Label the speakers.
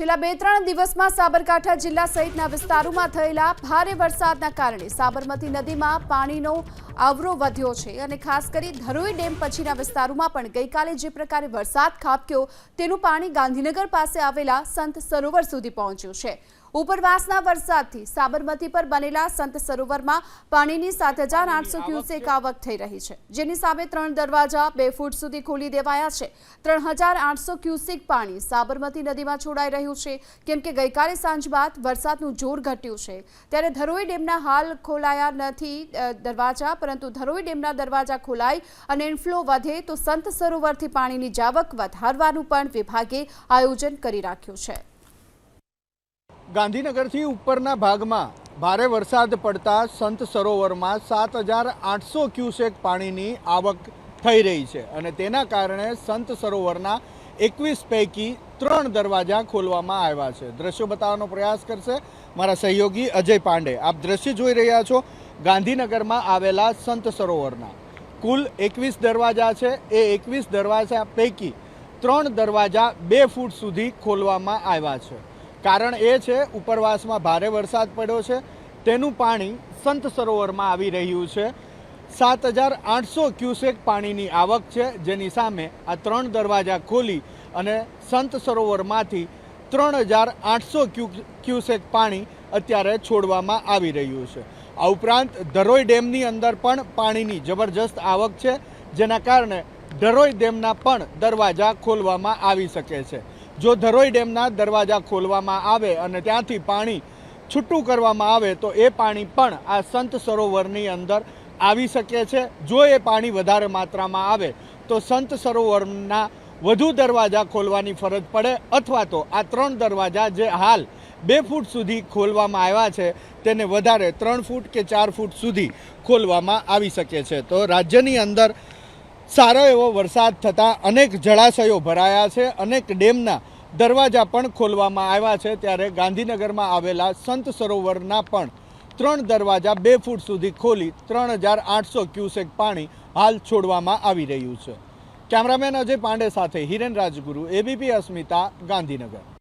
Speaker 1: છેલ્લા બે ત્રણ દિવસમાં સાબરકાંઠા જિલ્લા સહિતના વિસ્તારોમાં થયેલા ભારે વરસાદના કારણે સાબરમતી નદીમાં પાણીનો આવરો વધ્યો છે અને ખાસ કરી ધરોઈ ડેમ પછીના વિસ્તારોમાં પણ ગઈકાલે જે પ્રકારે વરસાદ ખાબક્યો તેનું પાણી ગાંધીનગર પાસે આવેલા સંત સરોવર સુધી પહોંચ્યું છે. ઉપરવાસના વરસાદથી સાબરમતી પર બનેલા સંત સરોવરમાં પાણીની સાત હજાર આઠસો ક્યુસેક આવક થઈ રહી છે. જેની સામે ત્રણ દરવાજા બે ફૂટ સુધી ખોલી દેવાયા છે. ત્રણ હજાર આઠસો ક્યુસેક પાણી સાબરમતી નદીમાં છોડાઈ રહ્યું છે. કેમ કે ગઈકાલે સાંજ બાદ વરસાદનું જોર ઘટ્યું છે. ત્યારે ધરોઈ ડેમના હાલ ખોલાયા નથી દરવાજા પરંતુ ધરોઈ ડેમના દરવાજા ખોલાય અને ઇનફ્લો વધે તો સંત સરોવરથી પાણીની જાવક વધારવાનું પણ વિભાગે આયોજન કરી રાખ્યું છે.
Speaker 2: ગાંધીનગરથી ઉપરના ભાગમાં ભારે વરસાદ પડતા સંત સરોવરમાં સાત હજાર આઠસો ક્યુસેક પાણીની આવક થઈ રહી છે અને તેના કારણે સંત સરોવરના એકવીસ પૈકી ત્રણ દરવાજા ખોલવામાં આવ્યા છે. દ્રશ્યો બતાવવાનો પ્રયાસ કરશે મારા સહયોગી અજય પાંડે. આપ દ્રશ્ય જોઈ રહ્યા છો ગાંધીનગરમાં આવેલા સંત સરોવરના. કુલ એકવીસ દરવાજા છે. એ એકવીસ દરવાજા પૈકી ત્રણ દરવાજા બે ફૂટ સુધી ખોલવામાં આવ્યા છે. કારણ એ છે, ઉપરવાસમાં ભારે વરસાદ પડ્યો છે. તેનું પાણી સંત સરોવરમાં આવી રહ્યું છે. સાત હજાર આઠસો ક્યુસેક પાણીની આવક છે, જેની સામે આ ત્રણ દરવાજા ખોલી અને સંત સરોવરમાંથી ત્રણ હજાર આઠસો ક્યુસેક પાણી અત્યારે છોડવામાં આવી રહ્યું છે. આ ઉપરાંત ધરોઈ ડેમની અંદર પણ પાણીની જબરજસ્ત આવક છે, જેના કારણે ધરોઈ ડેમના પણ દરવાજા ખોલવામાં આવી શકે છે. જો ધરોઈ ડેમના દરવાજા ખોલવામાં આવે અને ત્યાંથી પાણી છૂટું કરવામાં આવે, તો એ પાણી પણ આ સંત સરોવરની અંદર આવી શકે છે. જો એ પાણી વધારે માત્રામાં આવે, તો સંત સરોવરના વધુ દરવાજા ખોલવાની ફરજ પડે અથવા તો આ ત્રણ દરવાજા જે હાલ બે ફૂટ સુધી ખોલવામાં આવ્યા છે, તેને વધારે ત્રણ ફૂટ કે ચાર ફૂટ સુધી ખોલવામાં આવી શકે છે. તો રાજ્યની અંદર સારો એવો વરસાદ થતાં અનેક જળાશયો ભરાયા છે, અનેક ડેમના દરવાજા પણ ખોલવામાં આવ્યા છે ત્યારે ગાંધીનગરમાં આવેલા સંત સરોવરના પણ ત્રણ દરવાજા બે ફૂટ સુધી ખોલી ત્રણ હજાર આઠસો ક્યુસેક પાણી હાલ છોડવામાં આવી રહ્યું છે. કેમેરામેન અજય પાંડે સાથે હિરેન રાજગુરુ એબીપી અસ્મિતા, ગાંધીનગર.